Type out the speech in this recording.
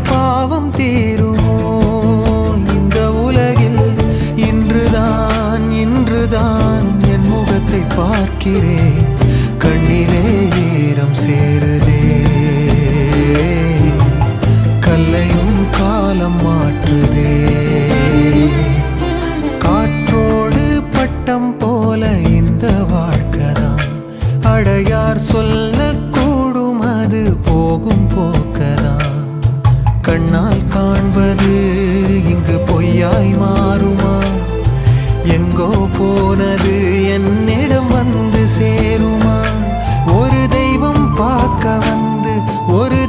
பாவம் தீருமோ? இந்த உலகில் இன்றுதான் இன்றுதான் என் முகத்தை பார்க்கிறேன். கண்ணிலே ஈரம் சேருதே. கல்லையும் காலம் மாற்றுதே. காற்றோடு பட்டம் போல இந்த வாழ்க்கைதான். அடையார் சொல்லக்கூடும் அது போகும் போக்க. கண்ணால் காண்பது இங்கு பொய்யாய் மாறுமா? எங்கோ போனது என்னிடம் வந்து சேருமா? ஒரு தெய்வம் பார்க்க வந்து ஒரு